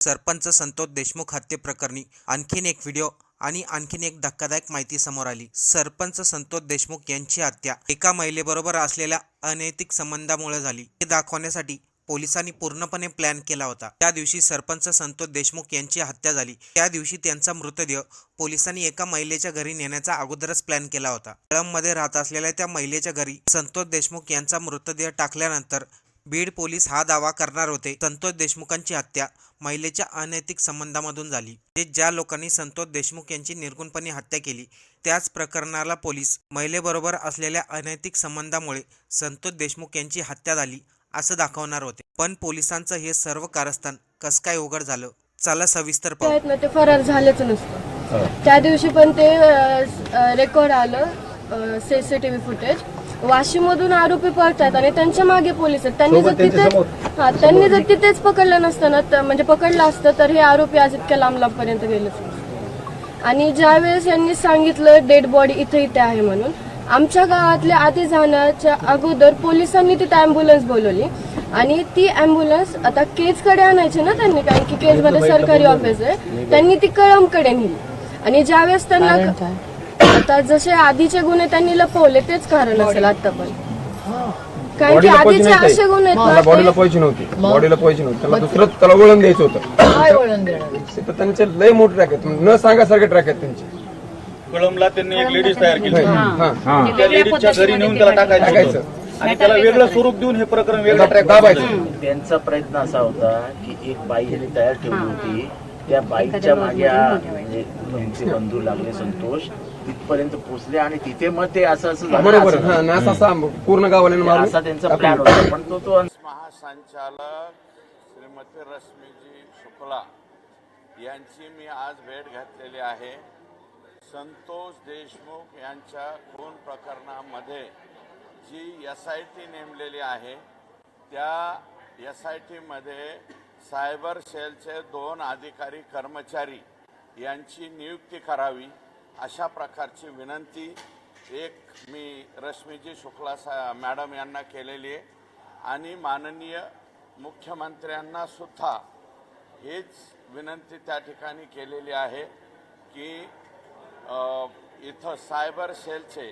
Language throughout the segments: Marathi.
सरपंच संतोष देशमुख हत्येप्रकरणी आणखीन एक व्हिडिओ आणि आणखीन एक धक्कादायक माहिती समोर आली. सरपंच संतोष देशमुख यांची हत्या एका महिलेबरोबर असलेल्या अनैतिक संबंधामुळे झाली. हे दाखवण्यासाठी पोलिसांनी पूर्णपणे प्लॅन केला होता. त्या दिवशी सरपंच संतोष देशमुख यांची हत्या झाली. त्या दिवशी त्यांचा मृतदेह पोलिसांनी एका महिलेच्या घरी नेण्याचा अगोदरच प्लॅन केला होता. कळंबमध्ये राहत असलेल्या त्या महिलेच्या घरी संतोष देशमुख यांचा मृतदेह टाकल्यानंतर बीड पोलीस हा दावा करणार होते. संतोष देशमुखांची हत्या महिलेच्या अनैतिक संबंधामधून झाली. ते ज्या लोकांनी संतोष देशमुख यांची निर्गुणपणे हत्या केली त्याच प्रकरणाला पोलीस महिलेबरोबर असलेल्या अनैतिक संबंधामुळे संतोष देशमुख यांची हत्या झाली असं दाखवणार होते. पण पोलिसांचं हे सर्व कारस्थान कसं काय उघड झालं? चला सविस्तर पाहू. आहेत ना ते फरार झालेच नसतं. त्या दिवशी पण ते रेकॉर्ड आलं सीसीटीव्ही फुटेज. वाशीमधून आरोपी पळतात आणि त्यांच्या मागे पोलीस आहेत. त्यांनी जर तिथे हा त्यांनी जर तिथेच पकडलं नसतं ना तर- म्हणजे पकडलं असतं तर हे आरोपी आज इतक्या लांब लांबपर्यंत गेलेच आणि ज्यावेळेस यांनी सांगितलं डेड बॉडी इथे इथे आहे म्हणून आमच्या गावातल्या आधी जाण्याच्या अगोदर पोलिसांनी तिथे अँब्युलन्स बोलवली. आणि ती अँब्युलन्स आता केजकडे आणायची ना त्यांनी कारण की केजमध्ये सरकारी ऑफिस आहे. त्यांनी ती कळमकडे नेली. आणि ज्यावेळेस त्यांना आता जसे आधीचे गुन्हे त्यांनी लपवले तेच कारण असेल आता पण. कारण की बॉडीला पैसे आधीचे नाही असे गुन्हे आहेत त्याला ना, बॉडीला ते- पैसे नव्हते. बॉडीला पैसे नव्हते. त्याला दुसरं त्याला वळण द्यायचं होतं. काय वळण देणार? तर त्यांचे लय मोठे ट्रॅक आहेत. न सांगासारखे ट्रॅक आहेत त्यांचे. कळमला त्यांनी एक लेडीज तयार केली हा त्या लेडीजच्या घरी नेऊन त्याला टाकायचं टाकायचं. होतं. आणि त्याला वेगळं स्वरूप देऊन हे प्रकरण वेगळं ट्रॅक दाबायचं. त्यांचा प्रयत्न असा होता की एक बाई यांनी तयार ठेवली होती. त्या बाईच्या मागे म्हणजे त्यांचे बंधू लागले संतोष तिथपर्यंत पोहोचले आणि तिथे मग ते असं असं. हा पूर्ण गावाला असा त्यांचा प्लॅन होता. पण तो तो महासंचालक श्रीमती रश्मीजी शुक्ला यांची मी आज भेट घेतलेली आहे. संतोष देशमुख यांच्या खून प्रकरणामध्ये जी एस आय टी नेमलेली आहे त्या एस आय टीमध्ये सायबर सेलचे दोन अधिकारी कर्मचारी यांची नियुक्ती करावी अशा प्रकारची विनंती एक मी रश्मीजी शुक्ला सा मॅडम यांना केलेली आहे. आणि माननीय मुख्यमंत्र्यांना सुद्धा हीच विनंती त्या ठिकाणी केलेली आहे की इथं सायबर सेलचे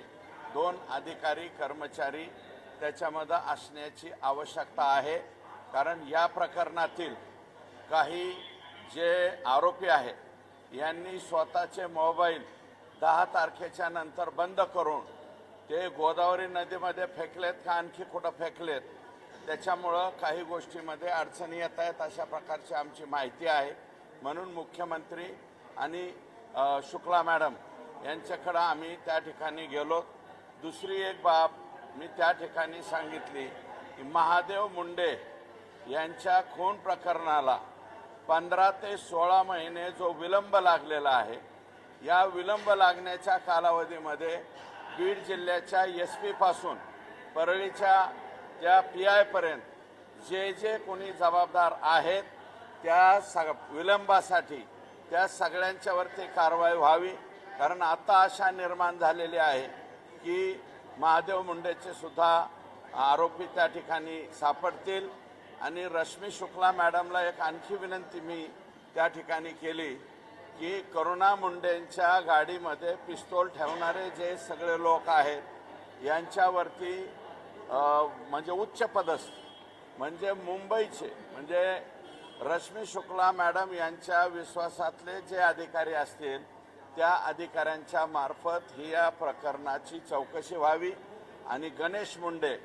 दोन अधिकारी कर्मचारी त्याच्यामध्ये असण्याची आवश्यकता आहे. कारण या प्रकरणातील काही जे आरोपी आहेत यांनी स्वतःचे मोबाईल दहा तारखेच्या नंतर बंद करून ते गोदावरी नदीमध्ये फेकलेत का आणखी कुठं फेकलेत त्याच्यामुळं काही गोष्टीमध्ये अडचणी येत आहेत अशा प्रकारची आमची माहिती आहे. म्हणून मुख्यमंत्री आणि शुक्ला मॅडम यांच्याकडं आम्ही त्या ठिकाणी गेलो. दुसरी एक बाब मी त्या ठिकाणी सांगितली की महादेव मुंडे यांच्या खून प्रकरणाला पंधरा ते सोळा महिने जो विलंब लागलेला आहे या विलंब लागण्याच्या कालावधीमध्ये बीड जिल्ह्याच्या एस पीपासून परळीच्या त्या पी आयपर्यंत जे जे कोणी जबाबदार आहेत त्या सग विलंबासाठी त्या सगळ्यांच्यावरती कारवाई व्हावी. कारण आता अशा निर्माण झालेली आहे की महादेव मुंडेचे सुद्धा आरोपी त्या ठिकाणी सापडतील. आणि रश्मी शुक्ला मॅडमला एक आणखी विनंती मी त्या ठिकाणी केली की करुणा मुंडेंच्या गाडीमध्ये पिस्तोल ठेवणारे जे सगळे लोक आहेत यांच्यावरती म्हणजे उच्च पदस्थ म्हणजे मुंबईचे म्हणजे रश्मी शुक्ला मॅडम यांच्या विश्वासातले जे अधिकारी असतील त्या अधिकाऱ्यांच्या मार्फत ही या प्रकरणाची चौकशी व्हावी आणि गणेश मुंडे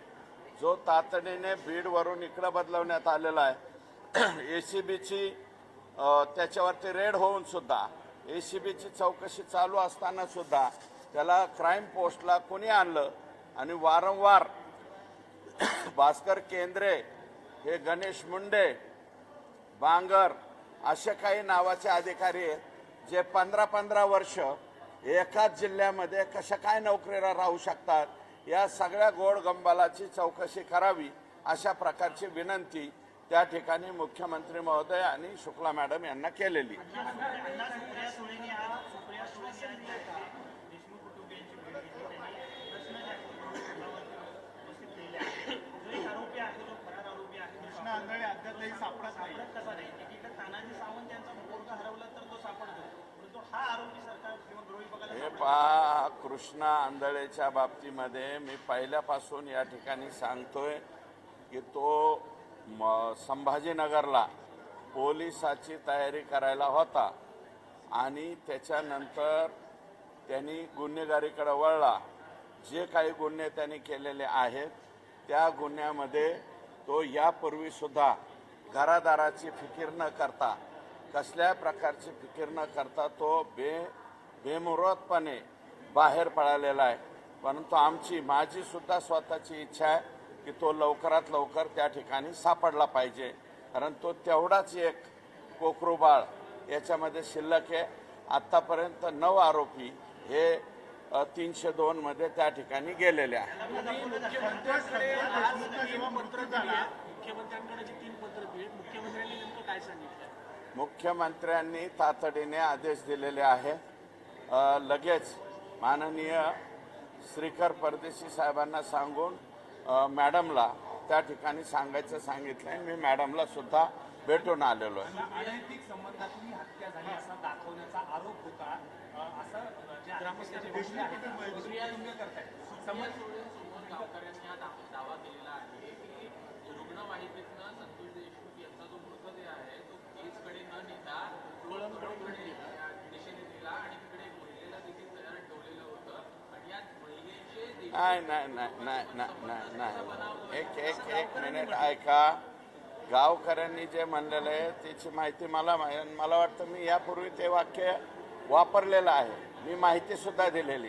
जो तातडीने बीडवरून इकडं बदलवण्यात आलेला आहे. ए सी बीची त्याच्यावरती रेड होऊन सुद्धा ए सी बीची चौकशी चालू असताना सुद्धा त्याला क्राईम पोस्टला कोणी आणलं? आणि वारंवार भास्कर केंद्रे हे गणेश मुंडे बांगर असे काही नावाचे अधिकारी आहेत जे पंधरा पंधरा वर्ष एकाच जिल्ह्यामध्ये कशा काय नोकरीला राहू शकतात? या सगळ्या गोड गंबालाची चौकशी करावी अशा प्रकारची विनंती त्या ठिकाणी मुख्यमंत्री महोदय आणि शुक्ला मॅडम यांना केलेली. हे पा कृष्णा आंधळेच्या बाबतीमध्ये मी पहिल्यापासून या ठिकाणी सांगतोय की तो म संभाजीनगरला पोलिसाची तयारी करायला होता आणि त्याच्यानंतर त्यांनी गुन्हेगारीकडे वळला. जे काही गुन्हे त्यांनी केलेले आहेत त्या गुन्ह्यामध्ये तो यापूर्वीसुद्धा घरादाराची फिकीर न करता कसल्या प्रकारची फिकीर न करता तो बे बेमुरतपणे बाहेर पळालेला आहे. परंतु आमची माझी सुद्धा स्वतःची इच्छा आहे की तो लवकरात लवकर त्या ठिकाणी सापडला पाहिजे. कारण तो तेवढाच एक कोकरू बाळ याच्यामध्ये शिल्लक आहे. आत्तापर्यंत नऊ आरोपी हे तीनशे दोनमध्ये त्या ठिकाणी गेलेले दिली मुख्यमंत्र्यांनी तातडीने आदेश दिलेले आहे. लगेच माननीय श्रीकर परदेशी साहेबांना सांगून मॅडमला त्या ठिकाणी सांगायचं सांगितलंय. मी मॅडमला सुद्धा भेटून आलेलो आहे. नाही नाही नाही नाही नाही नाही नाही. एक एक एक मिनिट ऐका. गावकऱ्यांनी जे म्हणलेलं आहे त्याची माहिती मला मला वाटतं मी यापूर्वी ते वाक्य वापरलेलं आहे. मी माहितीसुद्धा दिलेली.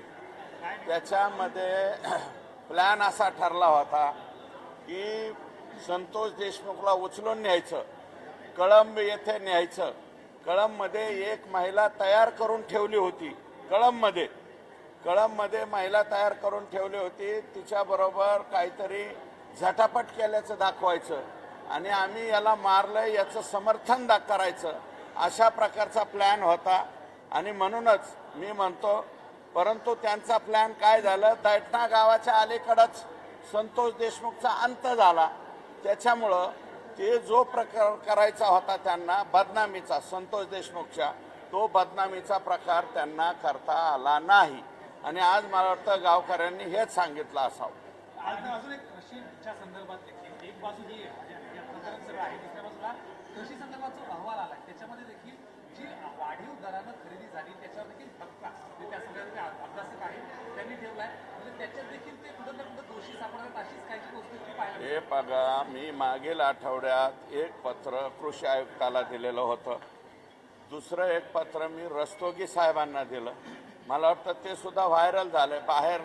त्याच्यामध्ये प्लॅन असा ठरला होता की संतोष देशमुखला उचलून न्यायचं कळंब येथे न्यायचं. कळंबमध्ये एक महिला तयार करून ठेवली होती कळंबमध्ये. कळंबमध्ये महिला तयार करून ठेवली होती. तिच्याबरोबर काहीतरी झटापट केल्याचं दाखवायचं. आणि आम्ही याला मारलं याचं समर्थन दा करायचं. अशा प्रकारचा प्लॅन होता. आणि म्हणूनच मी म्हणतो परंतु त्यांचा प्लॅन काय झालं? दैठणा गावाच्या अलीकडंच संतोष देशमुखचा अंत झाला. त्याच्यामुळं ते जो प्रकार करायचा होता त्यांना बदनामीचा संतोष देशमुखच्या तो बदनामीचा प्रकार त्यांना करता आला नाही. आणि आज मला वाटतं गावकऱ्यांनी हेच सांगितलं असावं. आज अजून एक कृषीच्या संदर्भात देखील एक बाजू ही आहे म्हणजे या प्रकरण सगळं आहे दुसऱ्या बाजूला कृषी संदर्भात जो अहवाल आला त्याच्यामध्ये देखील जी वाढीव दरानं खरेदी झाली त्याच्यावर देखील धक्का म्हणजे त्या सगळ्या अभ्यासक आहेत त्यांनी ठेवलाय. म्हणजे त्याच्यात देखील ते कुठं ना कुठं दोषी सापडतात अशीच काही गोष्ट तुम्ही पाहिली हे बघा मी मागील आठवड्यात एक पत्र कृषी आयुक्ताला दिलेलं होतं. दुसरं एक पत्र मी रस्तोगी साहेबांना दिलं. मला वाटतं ते सुद्धा व्हायरल झालंय. बाहेर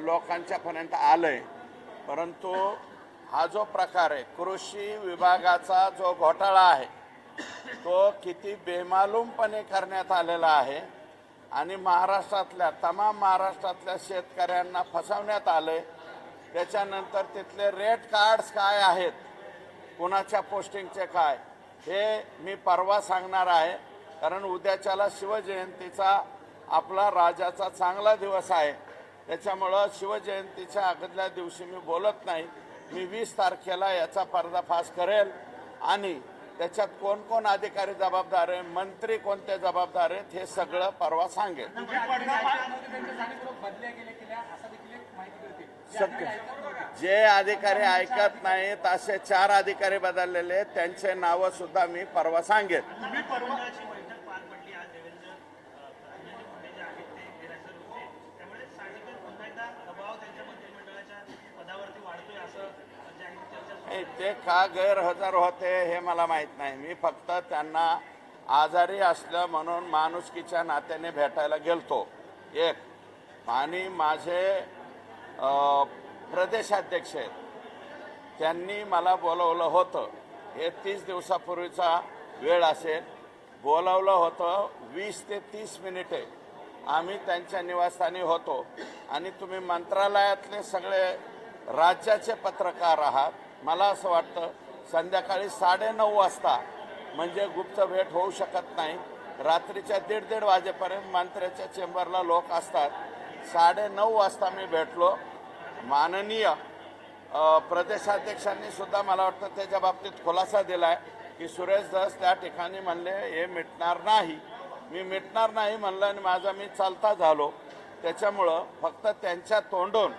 लोकांच्यापर्यंत आलं आलंय. परंतु हा जो प्रकार आहे कृषी विभागाचा जो घोटाळा आहे तो किती बेमालूमपणे करण्यात आलेला आहे आणि महाराष्ट्रातल्या तमाम महाराष्ट्रातल्या शेतकऱ्यांना फसवण्यात आलंय. त्याच्यानंतर तिथले रेट कार्ड्स काय आहेत? कुणाच्या पोस्टिंगचे काय? हे मी परवा सांगणार आहे. कारण उद्याच्याला शिवजयंतीचा आपला राजाचा चांगला दिवस आहे. त्याच्यामुळं शिवजयंतीच्या अगोदल्या दिवशी मी बोलत नाही. मी वीस तारखेला याचा पर्दाफाश करेल. आणि त्याच्यात कोण कोण अधिकारी जबाबदार आहे मंत्री कोणते जबाबदार आहेत हे सगळं परवा सांगेल. माहिती मिळते जे अधिकारी ऐकत नव्हते. जे अधिकारी ऐकत नाहीत असे चार अधिकारी बदललेले आहेत, त्यांचे नावं सुद्धा मी परवा सांगेन मंत्रिमंडळाची बैठक पार पडली आज देवेंद्र अ, धनंजय मुंडे जे आहेत ते गैरहजर होते त्यामुळे साहजिकच पुन्हा एकदा दबाव त्यांच्या मंत्रिमंडळाच्या पदावरती वाढतोय असं जे आहे ती चर्चा सुरू नाही, ते का गैरहजर होते हे मला माहीत नाही. मी फक्त त्यांना आजारी असलं म्हणून माणुसकीच्या नात्याने भेटायला गेलतो. एक आणि माझे प्रदेशाध्यक्ष आहेत. त्यांनी मला बोलवलं होतं. हे तीस दिवसापूर्वीचा वेळ असेल. बोलवलं होतं वीस ते तीस मिनिटे. आम्ही त्यांच्या निवासस्थानी होतो. आणि तुम्ही मंत्रालयातले सगळे राज्याचे पत्रकार आहात. मला असं वाटतं संध्याकाळी साडेनऊ वाजता म्हणजे गुप्त भेट होऊ शकत नाही. रात्रीच्या दीड दीड वाजेपर्यंत मंत्र्याच्या चेंबरला लोक असतात. साडेनऊ वाजता मी भेटलो. माननीय प्रदेशाध्यक्षांनी सुद्धा मला वाटतं त्याच्या बाबतीत खुलासा दिला आहे की सुरेश दस त्या ठिकाणी म्हणले हे मिटणार नाही. मी मिटणार नाही म्हणलं आणि माझा मी चालता झालो. त्याच्यामुळं फक्त त्यांच्या तोंडून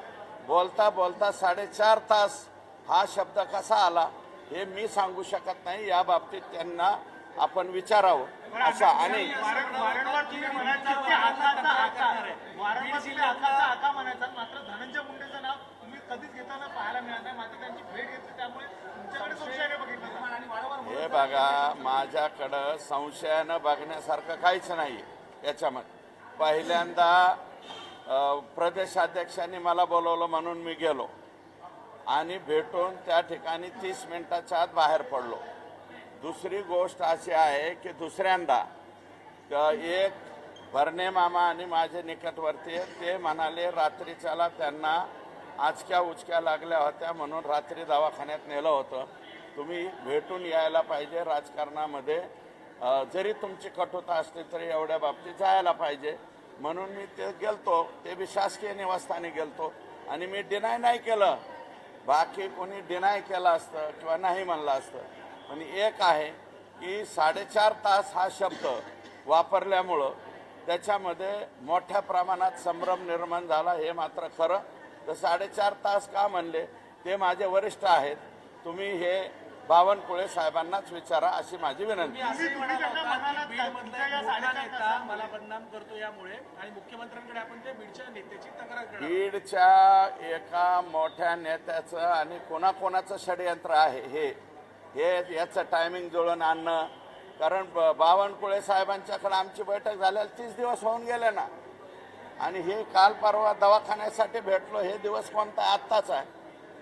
बोलता बोलता साडेचार तास हा शब्द कसा आला हे मी सांगू शकत नाही. या बाबतीत त्यांना आपण विचारावं. असं आणि वारंवार तुम्ही म्हणायचा की हाताचा हाका वारंवार तुम्ही हाताचा हाका म्हणायचा मात्र धनंजय मुंडेचं नाव तुम्ही कधीच घेताना पाहायला मिळत नाही. मात्र त्यांची भेट घेतली त्यामुळे तुमच्याकडे संशयाने बघितलं आणि वारंवार हे बघा माझ्याकडं संशयानं बघण्यासारखं काहीच नाही याच्यामध्ये. पहिल्यांदा प्रदेशाध्यक्षांनी मला बोलवलं म्हणून मी गेलो. आणि भेटून त्या ठिकाणी तीस मिनिटाच्या आत बाहेर पडलो. दुसरी गोष्ट अशी आहे की दुसऱ्यांदा एक भरणे मामा आणि माझे निकटवर्ती ते म्हणाले रात्रीच्याला त्यांना आचक्या उचक्या लागल्या होत्या म्हणून रात्री दवाखान्यात नेलं होतं. तुम्ही भेटून यायला पाहिजे राजकारणामध्ये. जरी तुमची कठोरता असली तरी एवढ्या बाबतीत जायला पाहिजे. म्हणून मी ते गेलतो. ते बी शासकीय निवासस्थानी गेलतो. आणि मी डिनाय नाही केलं. बाकी कोणी डिनाय केलं असतं किंवा नाही म्हणलं असतं. पण एक आहे की साडेचार तास हा शब्द वापरल्यामुळं त्याच्यामध्ये मोठ्या प्रमाणात संभ्रम निर्माण झाला हे मात्र खरं. तर साडेचार तास का म्हणले? ते माझे वरिष्ठ आहेत. तुम्ही हे बावनकुळे साहेबांनाच विचारा अशी माझी विनंती. बीडच्या एका मोठ्या नेत्याचं आणि कोणाकोणाचं षडयंत्र आहे हे हे याचं टायमिंग जुळून आणणं. कारण ब- बावनकुळे साहेबांच्याकडे आमची बैठक झाल्याला तीस दिवस होऊन गेले ना. आणि हे काल परवा दवाखान्यासाठी भेटलो हे दिवस कोणता आत्ताच आहे?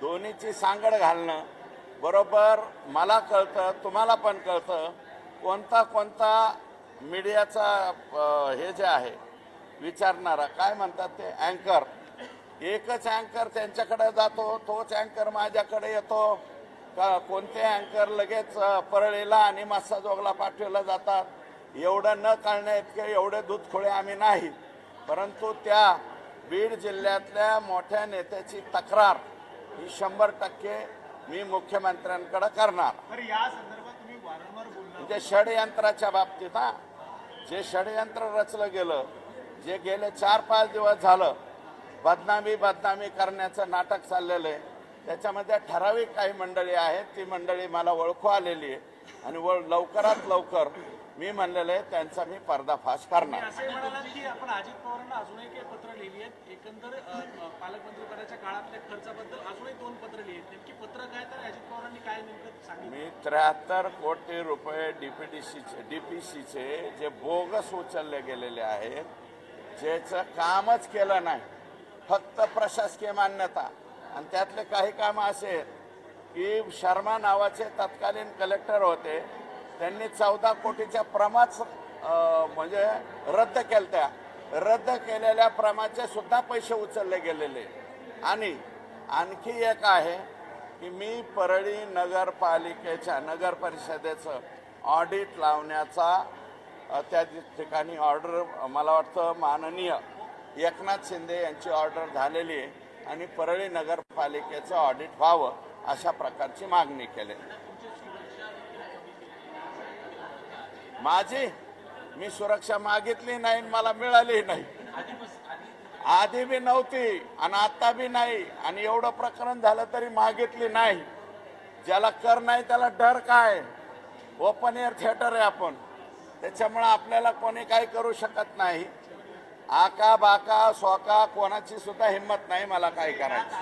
दोन्हीची सांगड घालणं. बरोबर मला कळतं तुम्हाला पण कळतं कोणता कोणता मीडियाचा हे जे आहे विचारणारा काय म्हणतात ते अँकर. एकच अँकर त्यांच्याकडे जातो तोच अँकर माझ्याकडे येतो. का कोणते अँकर लगेच परळीला आणि मासाजोगला पाठवला जातात? एवढं न कळण्या इतके एवढे दूधखोळे आम्ही नाही. परंतु त्या बीड जिल्ह्यातल्या मोठ्या नेत्याची तक्रार ही शंभर टक्के मी मुख्यमंत्र्यांकडे करणार. या संदर्भात म्हणजे षडयंत्राच्या बाबतीत हा. जे षडयंत्र रचलं गेलं जे गेले चार पाच दिवस झालं बदनामी बदनामी करण्याचं नाटक चाललेलं आहे. त्याच्यामध्ये ठराविक काही मंडळी आहेत ती मंडळी मला ओळखू आलेली आहे. आणि वळ लवकरात लवकर मी म्हणलेलं आहे त्यांचा मी पर्दाफाश करणार. असंही म्हणालात की आपण अजित पवारांना अजूनही काही पत्र लिहिली आहेत. एकंदर अ, पालकमंत्रीपदाच्या काळातल्या खर्चाबद्दल अजूनही दोन पत्र लिहिली आहेत. नेमकी पत्र काय तर अजित पवारांनी काय नेमकं सांगितलं? मी त्र्याहत्तर कोटी रुपये डीपीडीसीचे डीपीसीचे जे बोगस उचलले गेलेले आहेत ज्याचं कामच केलं नाही. फक्त प्रशासकीय मान्यता. आणि त्यातले काही कामं असे आहेत की शर्मा नावाचे तत्कालीन कलेक्टर होते. त्यांनी चौदा कोटीच्या प्रमाच म्हणजे रद्द केल्या त्या रद्द केलेल्या प्रमाचे सुद्धा पैसे उचलले गेलेले. आणि आणखी एक आहे की मी परळी नगरपालिकेच्या नगर परिषदेचं ऑडिट लावण्याचा त्या ठिकाणी ऑर्डर मला वाटतं माननीय एकनाथ शिंदे यांची ऑर्डर झालेली आहे. आणि परळी नगरपालिकेचं ऑडिट व्हावं अशा प्रकारची मागणी केली. माझी? मी सुरक्षा मागितली नाही आणि मला मिळाली नाही. आधी बी नव्हती आणि आता बी नाही. आणि एवढं प्रकरण झालं तरी मागितली नाही. ज्याला कर नाही त्याला डर काय? ओपन एअर थिएटर आहे आपण. त्याच्यामुळं आपल्याला कोणी काही करू शकत नाही. आका बाका सोका कोणाची सुद्धा हिंमत नाही मला काय करायचं.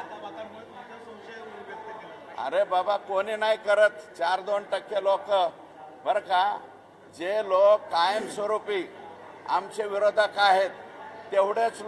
अरे बाबा कोणी नाही करत. चार दोन टक्के लोक. बरं का? जे लोक कायमस्वरूपी आमचे विरोधक आहेत तेवढेच लोक